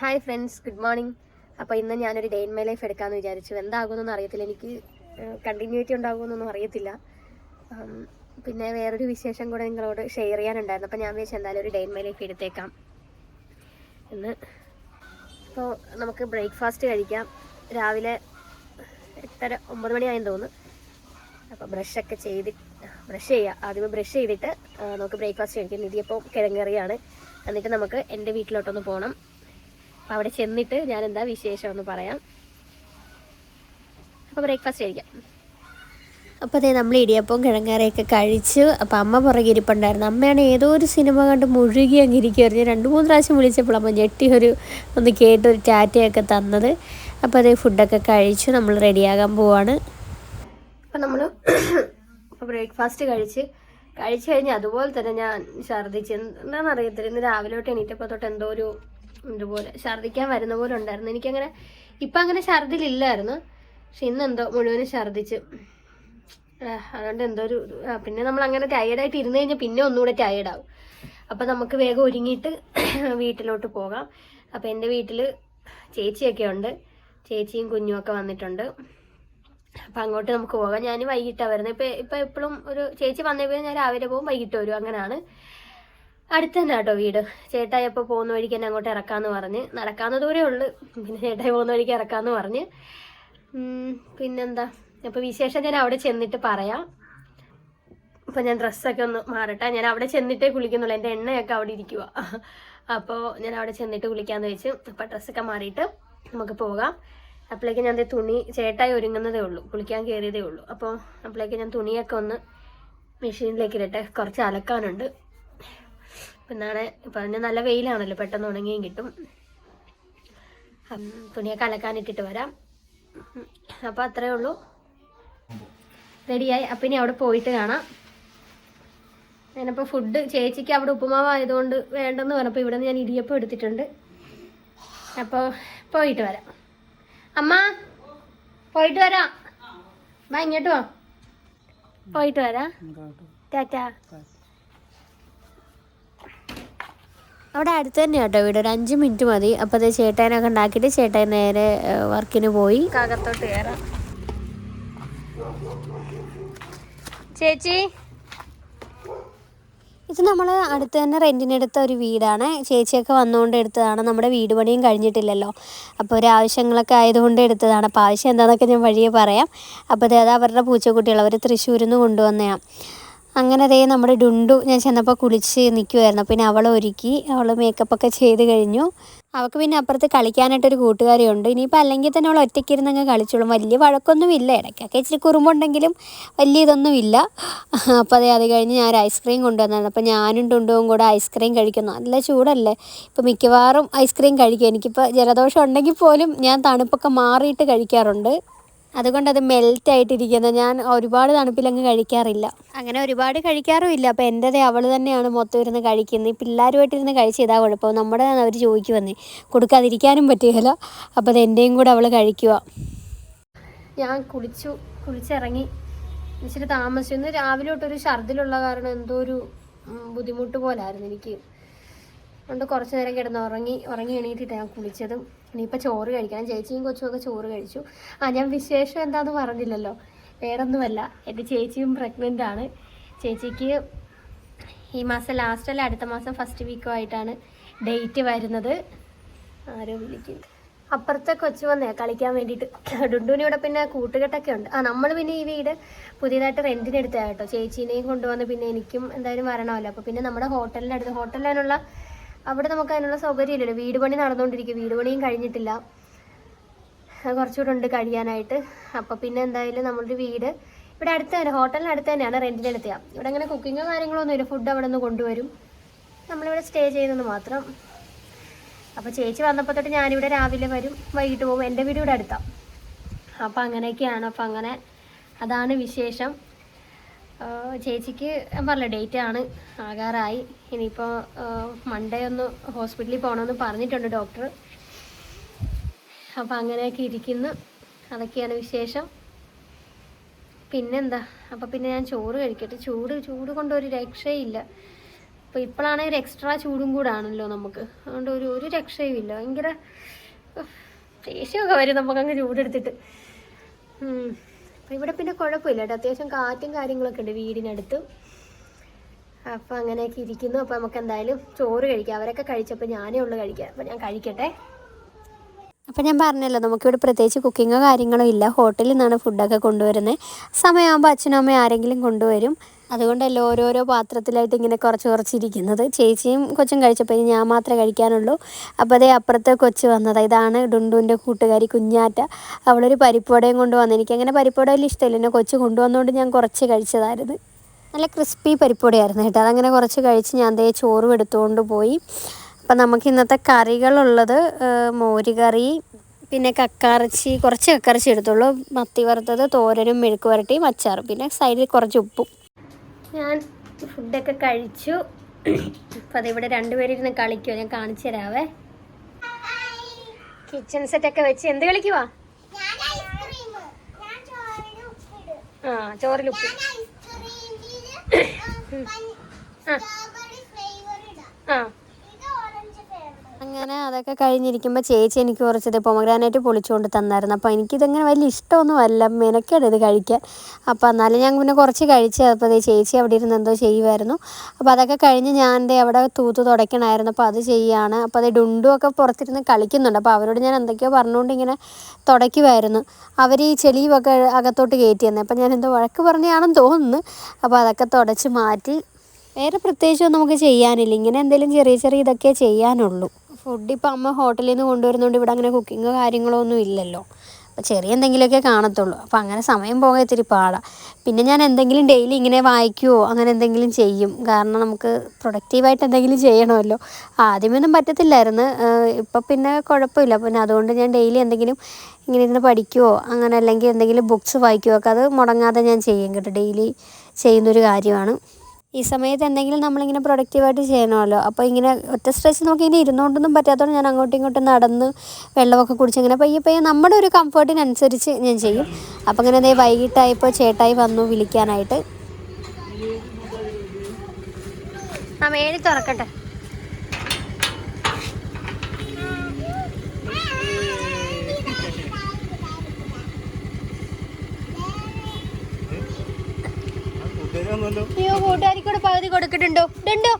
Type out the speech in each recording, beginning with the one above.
Hi friends good morning. അപ്പോൾ ഇന്ന് ഞാനൊരു ഡേ ഇൻ മൈ ലൈഫ് എടുക്കാമെന്ന് വിചാരിച്ചു. എന്താകുമെന്നൊന്നും അറിയത്തില്ല. എനിക്ക് കണ്ടിന്യൂറ്റി ഉണ്ടാകുമെന്നൊന്നും അറിയത്തില്ല. പിന്നെ വേറൊരു വിശേഷം കൂടെ നിങ്ങളോട് ഷെയർ ചെയ്യാനുണ്ടായിരുന്നു. അപ്പോൾ ഞാൻ വിചാരിച്ചു എന്തായാലും ഒരു ഡേ ഇൻ മൈ ലൈഫ് എടുത്തേക്കാം. ഇന്ന് അപ്പോൾ നമുക്ക് ബ്രേക്ക്ഫാസ്റ്റ് കഴിക്കാം. രാവിലെ എട്ടര ഒമ്പത് മണിയായെന്ന് തോന്നുന്നു. അപ്പോൾ ബ്രഷൊക്കെ ചെയ്ത് ബ്രഷ് ചെയ്യുക ആദ്യമേ ബ്രഷ് ചെയ്തിട്ട് നമുക്ക് ബ്രേക്ക്ഫാസ്റ്റ് കഴിക്കാം. നിധിയപ്പം കിഴങ്ങറിയാണ് എന്നിട്ട് നമുക്ക് എന്റെ വീട്ടിലോട്ടൊന്ന് പോകണം അപ്പോൾ അവിടെ ചെന്നിട്ട് ഞാൻ എന്താ വിശേഷം എന്ന് പറയാം. അപ്പോൾ ബ്രേക്ക്ഫാസ്റ്റ് കഴിക്കാം. അപ്പോൾ അതേ നമ്മൾ ഇടിയപ്പവും കിഴങ്ങാറയൊക്കെ കഴിച്ചു. അപ്പോൾ അമ്മ പുറകെ ഇരിപ്പുണ്ടായിരുന്നു. അമ്മയാണ് ഏതോ ഒരു സിനിമ കണ്ട് മുഴുകി അങ്ങ് ഇരിക്കുമായിരുന്നു ഞാൻ രണ്ട് മൂന്ന് പ്രാവശ്യം വിളിച്ചപ്പോൾ അമ്മ ഞെട്ടി ഒരു ഒന്ന് കേട്ട് ഒരു ടാറ്റയൊക്കെ തന്നത്. അപ്പോൾ അതേ ഫുഡൊക്കെ കഴിച്ചു. നമ്മൾ റെഡിയാകാൻ പോവാണ്. അപ്പോൾ നമ്മൾ ഇപ്പോൾ ബ്രേക്ക്ഫാസ്റ്റ് കഴിച്ച് കഴിച്ചു കഴിഞ്ഞ് അതുപോലെ തന്നെ ഞാൻ ഛർദ്ദിച്ച് എന്താണെന്ന് അറിയത്തില്ല ഇന്ന് രാവിലെ തൊട്ട് എണീറ്റപ്പോൾ തൊട്ട് എന്തോ ഒരു ഇതുപോലെ ഛർദ്ദിക്കാൻ വരുന്ന പോലെ ഉണ്ടായിരുന്നു. എനിക്കങ്ങനെ ഇപ്പം അങ്ങനെ ഛർദ്ദിലില്ലായിരുന്നു. പക്ഷെ ഇന്ന് എന്തോ മുഴുവനും ഛർദ്ദിച്ച്. അതുകൊണ്ട് എന്തോ ഒരു പിന്നെ നമ്മൾ അങ്ങനെ ടയേർഡായിട്ട് ഇരുന്ന് കഴിഞ്ഞാൽ പിന്നെ ഒന്നുകൂടെ ടയേർഡാവും അപ്പം നമുക്ക് വേഗം ഒരുങ്ങിയിട്ട് വീട്ടിലോട്ട് പോകാം. അപ്പം എന്റെ വീട്ടിൽ ചേച്ചിയൊക്കെ ഉണ്ട്. ചേച്ചിയും കുഞ്ഞുമൊക്കെ വന്നിട്ടുണ്ട്. അപ്പം അങ്ങോട്ട് നമുക്ക് പോകാം. ഞാൻ വൈകിട്ടാണ് വരുന്നത്. ഇപ്പം ഇപ്പം എപ്പോഴും ഒരു ചേച്ചി വന്നപ്പോൾ ഞാൻ രാവിലെ പോകും വൈകിട്ട് വരും. അങ്ങനെയാണ് അടുത്ത് തന്നെ കേട്ടോ വീട്. ചേട്ടായി അപ്പോൾ പോകുന്ന വഴിക്ക് തന്നെ അങ്ങോട്ട് ഇറക്കാമെന്ന് പറഞ്ഞ്. നടക്കാവുന്ന ദൂരേ ഉള്ളു. പിന്നെ ചേട്ടായി പോകുന്ന വഴിക്ക് ഇറക്കാമെന്ന് പറഞ്ഞ്. പിന്നെന്താ? അപ്പോൾ വിശേഷം ഞാൻ അവിടെ ചെന്നിട്ട് പറയാം. അപ്പോൾ ഞാൻ ഡ്രസ്സൊക്കെ ഒന്ന് മാറട്ടെ. ഞാൻ അവിടെ ചെന്നിട്ടേ കുളിക്കുന്നുള്ളൂ. എന്റെ എണ്ണയൊക്കെ അവിടെ ഇരിക്കുക അപ്പോൾ ഞാൻ അവിടെ ചെന്നിട്ട് കുളിക്കാമെന്ന് വെച്ച് അപ്പോൾ ഡ്രസ്സൊക്കെ മാറിയിട്ട് നമുക്ക് പോകാം. അപ്പോഴേക്ക് ഞാൻ തുണി ചേട്ടായി ഒരുങ്ങുന്നതേ ഉള്ളൂ. കുളിക്കാൻ കയറിയതേ ഉള്ളൂ. അപ്പോൾ അപ്പോഴേക്ക് ഞാൻ തുണിയൊക്കെ ഒന്ന് മെഷീനിലേക്ക് ഇടട്ടെ. കുറച്ച് അലക്കാനുണ്ട്. പിന്നാണ് പറഞ്ഞ നല്ല വെയിലാണല്ലോ പെട്ടെന്ന് ഉണങ്ങിയും കിട്ടും. തുണിയൊക്കെ തുണിയൊക്കെ അലക്കാനിട്ടിട്ട് വരാം. അപ്പൊ അത്രേ ഉള്ളൂ. റെഡിയായി. അപ്പം ഇനി അവിടെ പോയിട്ട് കാണാം. ഞാനപ്പോൾ ഫുഡ് ചേച്ചിക്ക് അവിടെ ഉപ്പുമാവ് ആയതുകൊണ്ട് വേണ്ടെന്ന് പറഞ്ഞപ്പോൾ ഇവിടെ നിന്ന് ഞാൻ ഇടിയപ്പം എടുത്തിട്ടുണ്ട്. അപ്പോൾ പോയിട്ട് വരാം. അമ്മ പോയിട്ട് വരാം. വാ ഇങ്ങോട്ട് വാ. പോയിട്ട് വരാം. ടാറ്റാ. അവിടെ അടുത്ത് തന്നെ കേട്ടോ വീട്. ഒരു അഞ്ച് മിനിറ്റ് മതി. അപ്പോൾ അത് ചേട്ടാനൊക്കെ ഉണ്ടാക്കിയിട്ട് ചേട്ടൻ നേരെ വർക്കിന് പോയി. അകത്തോട്ട് കയറാം ചേച്ചി? ഇത് നമ്മൾ അടുത്ത് തന്നെ റെന്റിനെടുത്ത ഒരു വീടാണ്. ചേച്ചിയൊക്കെ വന്നുകൊണ്ട് എടുത്തതാണ്. നമ്മുടെ വീട് പണിയും കഴിഞ്ഞിട്ടില്ലല്ലോ. അപ്പോൾ ഒരു ആവശ്യങ്ങളൊക്കെ ആയതുകൊണ്ട് എടുത്തതാണ്. അപ്പോൾ ആവശ്യം എന്താണെന്നൊക്കെ ഞാൻ വഴിയെ പറയാം. അപ്പോൾ അത് അവരുടെ പൂച്ചക്കുട്ടികൾ അവർ തൃശ്ശൂരിൽ നിന്ന് കൊണ്ടുവന്നതാണ് അങ്ങനെ അതേ നമ്മുടെ ഡുണ്ടു ഞാൻ ചെന്നപ്പോൾ കുളിച്ച് നിൽക്കുമായിരുന്നു പിന്നെ അവൾ ഒരുക്കി അവൾ മേക്കപ്പൊക്കെ ചെയ്ത് കഴിഞ്ഞു. അവൾക്ക് പിന്നെ അപ്പുറത്ത് കളിക്കാനായിട്ടൊരു കൂട്ടുകാരിയുണ്ട് ഇനിയിപ്പോൾ അല്ലെങ്കിൽ തന്നെ അവൾ ഒറ്റയ്ക്ക് ഇരുന്ന് അങ്ങ് കളിച്ചോളും. വലിയ വഴക്കൊന്നും ഇല്ല. ഇടയ്ക്കൊക്കെ ഇച്ചിരി കുറുമ്പുണ്ടെങ്കിലും വലിയ ഇതൊന്നും ഇല്ല. അപ്പോൾ അതേ അത് കഴിഞ്ഞ് ഞാൻ ഒരു ഐസ്ക്രീം കൊണ്ടുവന്നതാണ് അപ്പോൾ ഞാനും ഡുണ്ടുവും കൂടെ ഐസ്ക്രീം കഴിക്കുന്നു. നല്ല ചൂടല്ലേ? ഇപ്പോൾ മിക്കവാറും ഐസ്ക്രീം കഴിക്കും. എനിക്കിപ്പോൾ ജലദോഷം ഉണ്ടെങ്കിൽ പോലും ഞാൻ തണുപ്പൊക്കെ മാറിയിട്ട് കഴിക്കാറുണ്ട്. അതുകൊണ്ട് അത് മെൽറ്റ് ആയിട്ടിരിക്കുന്നത് ഞാൻ ഒരുപാട് തണുപ്പിലങ്ങ് കഴിക്കാറില്ല. അങ്ങനെ ഒരുപാട് കഴിക്കാറുമില്ല. അപ്പോൾ എന്റെതേ അവൾ തന്നെയാണ് മൊത്തം ഇരുന്ന് കഴിക്കുന്നത്. ഈ പിള്ളേരുമായിട്ടിരുന്ന് കഴിച്ച് ഇതാ കുഴപ്പം. നമ്മുടെ അവർ ചോദിക്കുവന്നേ കൊടുക്കാതിരിക്കാനും പറ്റുകയില്ല അപ്പോൾ അത് എന്റെയും കൂടെ അവൾ കഴിക്കുക ഞാൻ കുളിച്ചു കുളിച്ചിറങ്ങി. ഇച്ചിരി താമസിച്ചു. ഇന്ന് രാവിലെ തൊട്ടൊരു ഛർദിലുള്ള കാരണം എന്തോ ഒരു ബുദ്ധിമുട്ട് പോലായിരുന്നു എനിക്ക്. അതുകൊണ്ട് കുറച്ച് നേരം കിടന്ന് ഉറങ്ങി ഉറങ്ങി എണീറ്റിട്ട് ഞാൻ കുളിച്ചതും. ഇനിയിപ്പോൾ ചോറ് കഴിക്കണം. ചേച്ചിയും കൊച്ചുമൊക്കെ ചോറ് കഴിച്ചു. ആ ഞാൻ വിശേഷം എന്താന്ന് പറഞ്ഞില്ലല്ലോ. വേറൊന്നുമല്ല. എന്റെ ചേച്ചിയും പ്രഗ്നന്റ് ആണ്. ചേച്ചിക്ക് ഈ മാസം ലാസ്റ്റ് അല്ല അടുത്ത മാസം ഫസ്റ്റ് വീക്കോ ആയിട്ടാണ് ഡേറ്റ് വരുന്നത്. ആരോ വിളിക്കുന്നത് അപ്പുറത്തെ കൊച്ചു വന്നേ കളിക്കാൻ വേണ്ടിയിട്ട്. ഡുണ്ടുവിനിവിടെ പിന്നെ കൂട്ടുകെട്ടൊക്കെ ഉണ്ട്. ആ നമ്മൾ പിന്നെ ഈ വീട് പുതിയതായിട്ട് റെന്റിന് കേട്ടോ. ചേച്ചീനെയും കൊണ്ടുവന്ന് പിന്നെ എനിക്കും എന്തായാലും വരണമല്ലോ. അപ്പോൾ പിന്നെ നമ്മുടെ ഹോട്ടലിന്റെ അടുത്ത് ഹോട്ടലിനുള്ള അവിടെ നമുക്ക് അതിനുള്ള സൗകര്യം ഇല്ലല്ലോ വീട് പണി നടന്നുകൊണ്ടിരിക്കും വീട് പണിയും കഴിഞ്ഞിട്ടില്ല. കുറച്ചുകൂടെ ഉണ്ട് കഴിയാനായിട്ട്. അപ്പോൾ പിന്നെ എന്തായാലും നമ്മളൊരു വീട് ഇവിടെ അടുത്ത് തന്നെ ഹോട്ടലിന് അടുത്ത് തന്നെയാണ് റെന്റിന് എടുത്തുക ഇവിടെ അങ്ങനെ കുക്കിങ്ങോ കാര്യങ്ങളോ ഒന്നുമില്ല. ഫുഡ് അവിടെ നിന്ന് കൊണ്ടുവരും. നമ്മളിവിടെ സ്റ്റേ ചെയ്യുന്നത് മാത്രം. അപ്പോൾ ചേച്ചി വന്നപ്പോൾ തൊട്ട് ഞാനിവിടെ രാവിലെ വരും. വൈകിട്ട് പോകും. എന്റെ വീട് ഇവിടെ അടുത്താണ് അപ്പോൾ അങ്ങനെയൊക്കെയാണ്. അപ്പോൾ അങ്ങനെ അതാണ് വിശേഷം. ചേച്ചിക്ക് ഞാൻ പറഞ്ഞ ഡേറ്റ് ആണ് ആകാറായി. ഇനിയിപ്പോൾ മൺഡേ ഒന്ന് ഹോസ്പിറ്റലിൽ പോകണമെന്ന് പറഞ്ഞിട്ടുണ്ട് ഡോക്ടർ അപ്പോൾ അങ്ങനെയൊക്കെ ഇരിക്കുന്നു. അതൊക്കെയാണ് വിശേഷം. പിന്നെന്താ? അപ്പോൾ പിന്നെ ഞാൻ ചോറ് കഴിക്കട്ടെ. ചൂട് ചൂട് കൊണ്ട് ഒരു രക്ഷയില്ല. അപ്പോൾ ഇപ്പോഴാണെങ്കിൽ ഒരു എക്സ്ട്രാ ചൂടും കൂടാണല്ലോ നമുക്ക്. അതുകൊണ്ട് ഒരു ഒരു രക്ഷയും ഇല്ല. ഭയങ്കര ദേഷ്യമൊക്കെ വരും നമുക്കങ്ങ് ചൂടെടുത്തിട്ട്. ഇവിടെ പിന്നെ കുഴപ്പമില്ല കേട്ടോ. അത്യാവശ്യം കാറ്റും കാര്യങ്ങളൊക്കെ ഉണ്ട് വീടിനടുത്ത്. അപ്പോൾ അങ്ങനെയൊക്കെ ഇരിക്കുന്നു. അപ്പോൾ നമുക്ക് എന്തായാലും ചോറ് കഴിക്കാം. അവരൊക്കെ കഴിച്ചപ്പോൾ ഞാനേ ഉള്ളു കഴിക്കാം അപ്പോൾ ഞാൻ കഴിക്കട്ടെ. അപ്പം ഞാൻ പറഞ്ഞല്ലോ നമുക്കിവിടെ പ്രത്യേകിച്ച് കുക്കിങ്ങോ കാര്യങ്ങളോ ഇല്ല. ഹോട്ടലിൽ നിന്നാണ് ഫുഡൊക്കെ കൊണ്ടുവരുന്നത്. സമയമാകുമ്പോൾ അച്ഛനും അമ്മയും ആരെങ്കിലും കൊണ്ടുവരും. അതുകൊണ്ടല്ലോ ഓരോരോ പാത്രത്തിലായിട്ട് ഇങ്ങനെ കുറച്ച് കുറച്ചിരിക്കുന്നത്. ചേച്ചിയും കൊച്ചും കഴിച്ചപ്പോൾ ഞാൻ മാത്രമേ കഴിക്കാനുള്ളൂ. അപ്പോൾ അതേ അപ്പുറത്തെ കൊച്ച് വന്നത്. ഇതാണ് ഡുണ്ടുവിന്റെ കൂട്ടുകാരി കുഞ്ഞാറ്റ. അവളൊരു പരിപ്പുവടയും കൊണ്ടുവന്നു. എനിക്കങ്ങനെ പരിപ്പുവട വലിയ ഇഷ്ടമില്ല. എന്നെ കൊച്ച് കൊണ്ടുവന്നുകൊണ്ട് ഞാൻ കുറച്ച് കഴിച്ചതായിരുന്നു. നല്ല ക്രിസ്പി പരിപ്പുവടയായിരുന്നു കേട്ടോ. അതങ്ങനെ കുറച്ച് കഴിച്ച് ഞാൻ അതേ ചോറും എടുത്തുകൊണ്ട് പോയി. അപ്പം നമുക്ക് ഇന്നത്തെ കറികളുള്ളത് മോരുകറി മോര് കറി പിന്നെ കക്കാറച്ചി കുറച്ച് കക്കാറച്ചി എടുത്തുള്ളൂ. മത്തി വറുത്തത് തോരനും മെഴുക്ക് വരട്ടിയും അച്ചാറും. പിന്നെ സൈഡിൽ കുറച്ച് ഉപ്പും. ഞാൻ ഫുഡൊക്കെ കഴിച്ചു. അപ്പം അതിവിടെ രണ്ടുപേരിരുന്ന് കളിക്കുമോ ഞാൻ കാണിച്ചു തരാവേ. കിച്ചൺ സെറ്റൊക്കെ വെച്ച് എന്ത് കളിക്കുവാ? ആ ചോറിൽ ഉപ്പ്. ആ. അങ്ങനെ അതൊക്കെ കഴിഞ്ഞിരിക്കുമ്പോൾ ചേച്ചി എനിക്ക് കുറച്ചത് പൊമഗ്രാനൈറ്റ് പൊളിച്ചുകൊണ്ട് തന്നായിരുന്നു. അപ്പോൾ എനിക്കിതങ്ങനെ വലിയ ഇഷ്ടമൊന്നും അല്ല മെനക്കേട് ഇത് കഴിക്കാൻ. അപ്പോൾ എന്നാലും ഞാൻ പിന്നെ കുറച്ച് കഴിച്ച് അപ്പോൾ ദേ ചേച്ചി അവിടെ ഇരുന്ന് എന്തോ ചെയ്യുമായിരുന്നു അപ്പോൾ അതൊക്കെ കഴിഞ്ഞ് ഞാൻ എന്റെ അവിടെ തൂത്ത് തുടയ്ക്കണമായിരുന്നു അപ്പോൾ അത് ചെയ്യുകയാണ് അപ്പോൾ അത് ഡുണ്ടും ഒക്കെ പുറത്തിരുന്ന് കളിക്കുന്നുണ്ട്. അപ്പോൾ അവരോട് ഞാൻ എന്തൊക്കെയോ പറഞ്ഞുകൊണ്ട് ഇങ്ങനെ തുടയ്ക്കുമായിരുന്നു അവർ ഈ ചെളിയുമൊക്കെ അകത്തോട്ട് കയറ്റി തന്നെ. അപ്പോൾ ഞാൻ എന്തോ വഴക്ക് പറഞ്ഞാണെന്ന് തോന്നുന്നു. അപ്പോൾ അതൊക്കെ തുടച്ച് മാറ്റി. വേറെ പ്രത്യേകിച്ചൊന്നും നമുക്ക് ചെയ്യാനില്ല. ഇങ്ങനെ എന്തെങ്കിലും ചെറിയ ചെറിയ ഇതൊക്കെ ചെയ്യാനുള്ളൂ. ഫുഡ് ഇപ്പോൾ അമ്മ ഹോട്ടലിൽ നിന്ന് കൊണ്ടുവരുന്നതുകൊണ്ട് ഇവിടെ അങ്ങനെ കുക്കിങ്ങോ കാര്യങ്ങളോ ഒന്നും ഇല്ലല്ലോ. അപ്പോൾ ചെറിയ എന്തെങ്കിലുമൊക്കെ കാണത്തുള്ളൂ. അപ്പോൾ അങ്ങനെ സമയം പോകാൻ ഇത്തിരി പാടാണ് പിന്നെ ഞാൻ എന്തെങ്കിലും ഡെയിലി ഇങ്ങനെ വായിക്കുവോ അങ്ങനെ എന്തെങ്കിലും ചെയ്യും. കാരണം നമുക്ക് പ്രൊഡക്റ്റീവായിട്ട് എന്തെങ്കിലും ചെയ്യണമല്ലോ. ആദ്യമൊന്നും പറ്റത്തില്ലായിരുന്നു. ഇപ്പം പിന്നെ കുഴപ്പമില്ല. പിന്നെ അതുകൊണ്ട് ഞാൻ ഡെയിലി എന്തെങ്കിലും ഇങ്ങനെ ഇരുന്ന് പഠിക്കുവോ അങ്ങനെ അല്ലെങ്കിൽ എന്തെങ്കിലും ബുക്സ് വായിക്കുവോ ഒക്കെ അത് മുടങ്ങാതെ ഞാൻ ചെയ്യും കേട്ടോ. ഡെയിലി ചെയ്യുന്നൊരു കാര്യമാണ്. ഈ സമയത്ത് എന്തെങ്കിലും നമ്മളിങ്ങനെ പ്രൊഡക്റ്റീവായിട്ട് ചെയ്യണമല്ലോ. അപ്പോൾ ഇങ്ങനെ ഒറ്റ സ്ട്രെച്ച് നോക്കി ഇങ്ങനെ ഇരുന്നുകൊണ്ടൊന്നും പറ്റാത്തതുകൊണ്ട് ഞാൻ അങ്ങോട്ടും ഇങ്ങോട്ടും നടന്ന് വെള്ളമൊക്കെ കുടിച്ച് ഇങ്ങനെ പയ്യെ പയ്യെ നമ്മുടെ ഒരു കംഫർട്ടിനനുസരിച്ച് ഞാൻ ചെയ്യും. അപ്പോൾ ഇങ്ങനെ ദേ വൈകിട്ടായപ്പോൾ ചേട്ടായി വന്നു വിളിക്കാനായിട്ട്. ആ മേടി തുറക്കട്ടെ. അയ്യോ കൂട്ടുകാരിക്കൂടെ പകുതി കൊടുക്കിട്ടുണ്ടോ? ഇതുണ്ടോ?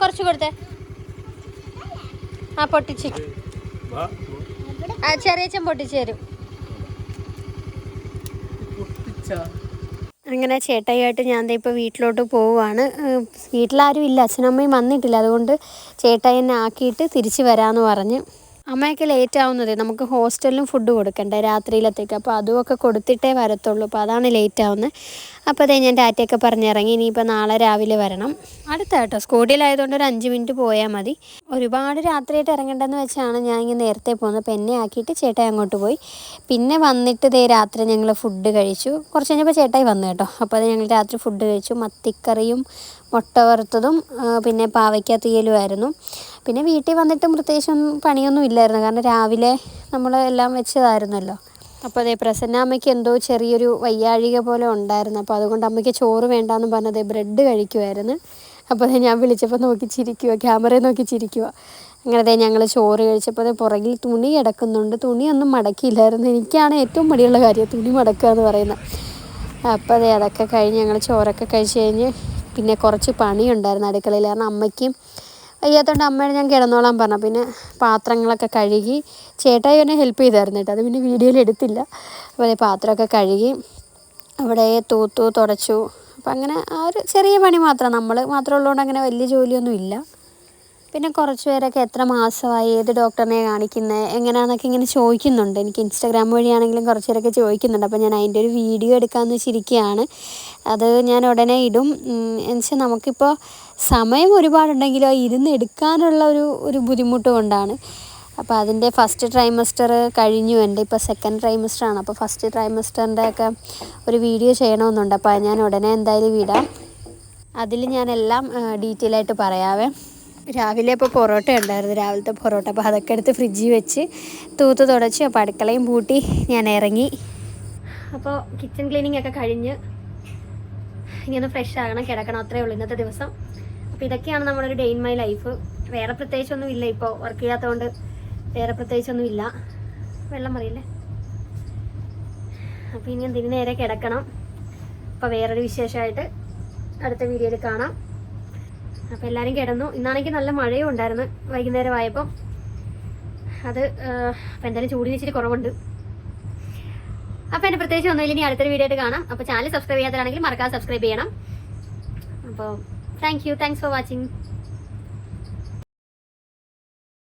കുറച്ച് കൊടുത്തേ. ആ പൊട്ടിച്ച്. ആ ചെറിയച്ചൻ പൊട്ടിച്ച് തരും. അങ്ങനെ ചേട്ടായിയായിട്ട് ഞാൻ ദേ ഇപ്പോൾ വീട്ടിലോട്ട് പോവുകയാണ് വീട്ടിലാരും ഇല്ല. അച്ഛനമ്മയും വന്നിട്ടില്ല. അതുകൊണ്ട് ചേട്ടായി എന്നെ ആക്കിയിട്ട് തിരിച്ചു വരാമെന്ന് പറഞ്ഞ്. അമ്മയൊക്കെ ലേറ്റ് ആവുന്നതേ നമുക്ക് ഹോസ്റ്റലിലും ഫുഡ് കൊടുക്കണ്ടേ രാത്രിയിലത്തേക്ക്. അപ്പോൾ അതുമൊക്കെ കൊടുത്തിട്ടേ വരത്തുള്ളൂ. അപ്പോൾ അതാണ് ലേറ്റ് ആവുന്നത് അപ്പോൾ അതേ ഞാൻ ടാറ്റയൊക്കെ പറഞ്ഞിറങ്ങി. ഇനിയിപ്പോൾ നാളെ രാവിലെ വരണം. അടുത്ത കേട്ടോ സ്കൂട്ടിയിലായതുകൊണ്ട് ഒരു അഞ്ച് മിനിറ്റ് പോയാൽ മതി. ഒരുപാട് രാത്രിയായിട്ട് ഇറങ്ങേണ്ടെന്ന് വെച്ചാണ് ഞാൻ ഇങ്ങനെ നേരത്തെ പോകുന്നത്. അപ്പോൾ എന്നെ ആക്കിയിട്ട് ചേട്ടൻ അങ്ങോട്ട് പോയി. പിന്നെ വന്നിട്ട് ഇതേ രാത്രി ഞങ്ങൾ ഫുഡ് കഴിച്ചു. കുറച്ച് കഴിഞ്ഞപ്പോൾ ചേട്ടായി വന്നു കേട്ടോ. അപ്പോൾ അത് ഞങ്ങൾ രാത്രി ഫുഡ് കഴിച്ചു. മത്തിക്കറിയും മുട്ട വറുത്തതും പിന്നെ പാവയ്ക്ക തീയലുമായിരുന്നു. പിന്നെ വീട്ടിൽ വന്നിട്ടും പ്രത്യേകിച്ചൊന്നും പണിയൊന്നും ഇല്ലായിരുന്നു. കാരണം രാവിലെ നമ്മൾ എല്ലാം വെച്ചതായിരുന്നല്ലോ. അപ്പോൾ അതേ പ്രസന്ന അമ്മയ്ക്ക് എന്തോ ചെറിയൊരു വയ്യാഴിക പോലെ ഉണ്ടായിരുന്നു. അപ്പോൾ അതുകൊണ്ട് അമ്മയ്ക്ക് ചോറ് വേണ്ടാന്ന് പറഞ്ഞത് ബ്രെഡ് കഴിക്കുമായിരുന്നു. അപ്പോൾ അതേ ഞാൻ വിളിച്ചപ്പോൾ നോക്കി ചിരിക്കുക ക്യാമറയെ നോക്കി ചിരിക്കുക അങ്ങനെ അതേ ഞങ്ങൾ ചോറ് കഴിച്ചപ്പോൾ അതേ പുറകിൽ തുണി കിടക്കുന്നുണ്ട്. തുണിയൊന്നും മടക്കിയില്ലായിരുന്നു. എനിക്കാണ് ഏറ്റവും മടിയുള്ള കാര്യം തുണി മടക്കുക എന്ന് പറയുന്നത്. അപ്പോൾ അതെ അതൊക്കെ കഴിഞ്ഞ് ഞങ്ങൾ ചോറൊക്കെ കഴിച്ച് കഴിഞ്ഞ് പിന്നെ കുറച്ച് പണിയുണ്ടായിരുന്നു അടുക്കളയിൽ. കാരണം അമ്മയ്ക്കും വയ്യാത്തതുകൊണ്ട് അമ്മയോട് ഞാൻ കിടന്നോളാൻ പറഞ്ഞു. പിന്നെ പാത്രങ്ങളൊക്കെ കഴുകി ചേട്ടായി എന്നെ ഹെൽപ്പ് ചെയ്തായിരുന്നു കേട്ടോ. അത് പിന്നെ വീഡിയോയിൽ എടുത്തില്ല. അപ്പോൾ അതേ പാത്രമൊക്കെ കഴുകി അവിടെ തൂത്തു തുടച്ചു. അപ്പം അങ്ങനെ ആ ഒരു ചെറിയ പണി മാത്രം. നമ്മൾ മാത്രം ഉള്ളതുകൊണ്ട് അങ്ങനെ വലിയ ജോലിയൊന്നും ഇല്ല. പിന്നെ കുറച്ച് പേരൊക്കെ എത്ര മാസമായി ഏത് ഡോക്ടറിനെ കാണിക്കുന്നത് എങ്ങനെയാണെന്നൊക്കെ ഇങ്ങനെ ചോദിക്കുന്നുണ്ട്. എനിക്ക് ഇൻസ്റ്റാഗ്രാം വഴിയാണെങ്കിലും കുറച്ച് പേരൊക്കെ ചോദിക്കുന്നുണ്ട്. അപ്പോൾ ഞാൻ അതിന്റെ ഒരു വീഡിയോ എടുക്കാമെന്ന് വെച്ചിരിക്കുകയാണ്. അത് ഞാൻ ഉടനെ ഇടും. എന്നുവെച്ചാൽ നമുക്കിപ്പോൾ സമയം ഒരുപാടുണ്ടെങ്കിലും ഇരുന്ന് എടുക്കാനുള്ള ഒരു ഒരു ബുദ്ധിമുട്ട് കൊണ്ടാണ്. അപ്പോൾ അതിന്റെ ഫസ്റ്റ് ട്രൈമസ്റ്റർ കഴിഞ്ഞു. എന്റെ ഇപ്പോൾ സെക്കൻഡ് ട്രൈമസ്റ്ററാണ്. അപ്പോൾ ഫസ്റ്റ് ട്രൈമസ്റ്ററിന്റെ ഒക്കെ ഒരു വീഡിയോ ചെയ്യണമെന്നുണ്ട്. അപ്പോൾ ഞാൻ ഉടനെ എന്തായാലും വിടാം അതിൽ എല്ലാം ഡീറ്റെയിൽ ആയിട്ട് പറയാവേ. രാവിലെ അപ്പോൾ പൊറോട്ട ഉണ്ടായിരുന്നു. രാവിലത്തെ പൊറോട്ട. അപ്പോൾ അതൊക്കെ എടുത്ത് ഫ്രിഡ്ജിൽ വെച്ച് തൂത്ത് തുടച്ച്. അപ്പോൾ അടുക്കളയും പൂട്ടി. ഞാൻ ഇറങ്ങി. അപ്പോൾ കിച്ചൺ ക്ലീനിങ് ഒക്കെ കഴിഞ്ഞ് ഇങ്ങനെ ഫ്രഷ് ആകണം കിടക്കണം. അത്രേ ഉള്ളൂ ഇന്നത്തെ ദിവസം. അപ്പോൾ ഇതൊക്കെയാണ് നമ്മുടെ ഒരു ഡേ ഇൻ മൈ ലൈഫ് വേറെ പ്രത്യേകിച്ചൊന്നും ഇല്ല ഇപ്പോൾ വർക്ക് ചെയ്യാത്തതുകൊണ്ട് വേറെ പ്രത്യേകിച്ചൊന്നും ഇല്ല. വെള്ളം മറിയില്ലേ അപ്പോൾ ഇനി എന്തിനു നേരെ കിടക്കണം. അപ്പോൾ വേറൊരു വിശേഷമായിട്ട് അടുത്ത വീഡിയോയിൽ കാണാം. അപ്പോൾ എല്ലാവരും കിടന്നു. ഇന്നാണെങ്കിൽ നല്ല മഴയും ഉണ്ടായിരുന്നു വൈകുന്നേരം ആയപ്പോൾ അത് അപ്പം എന്തായാലും ചൂടിന് ഇച്ചിരി കുറവുണ്ട്. അപ്പോൾ എന്റെ പ്രത്യേകിച്ച് ഒന്നുമില്ല. ഇനി അടുത്തൊരു വീഡിയോ ആയിട്ട് കാണാം. അപ്പോൾ ചാനൽ സബ്സ്ക്രൈബ് ചെയ്യാത്തതാണെങ്കിൽ മറക്കാതെ സബ്സ്ക്രൈബ് ചെയ്യണം. അപ്പോൾ thank you thanks for watching